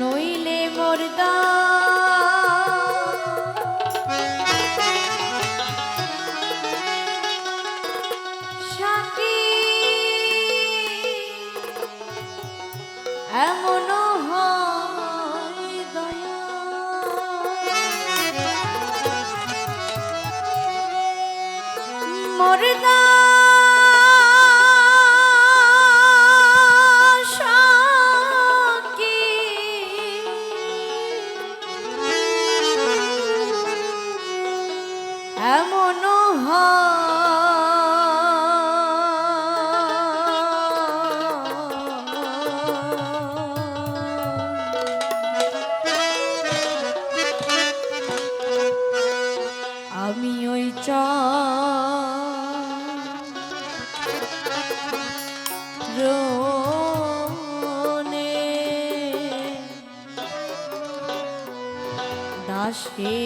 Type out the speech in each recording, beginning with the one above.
নইলে মর্দা। সাকি এমন মর্দা এমন আমি ওই চ দাসে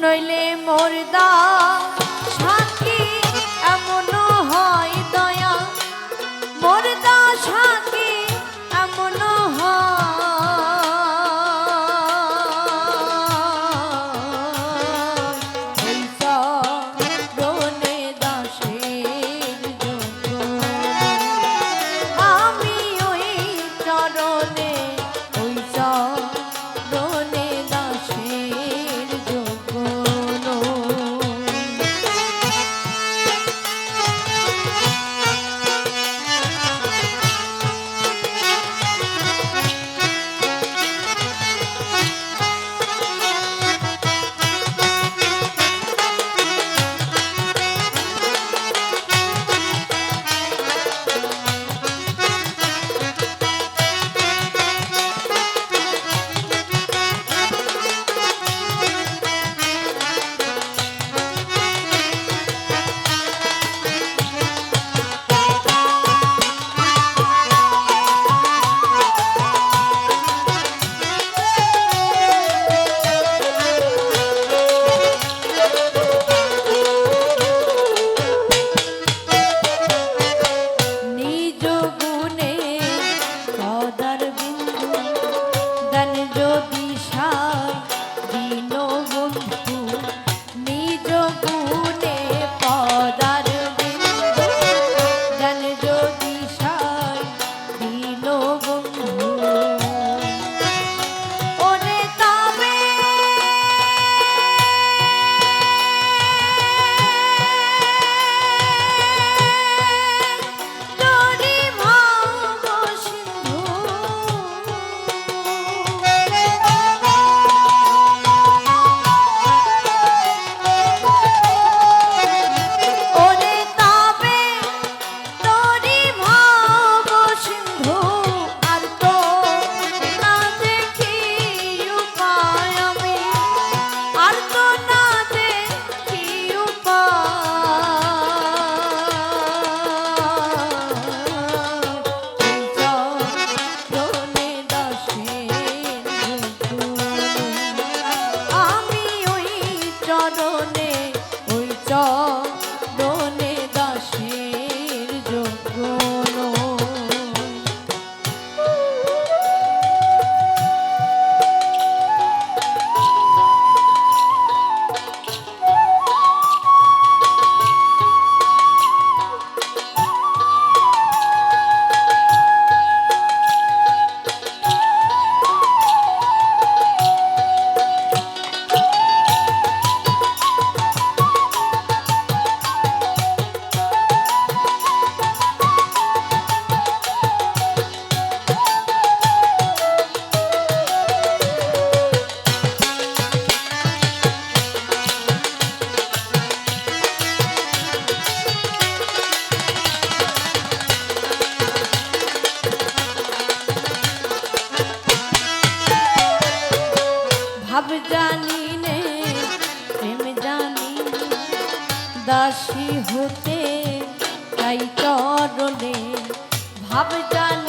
নইলে মোর দা দাসী হতে তাই চরণে ভাব জান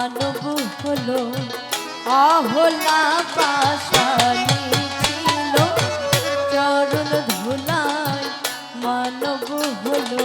মানব হলো অহলা পাশানি ছিল। চরণ ধুলায় মানব হলো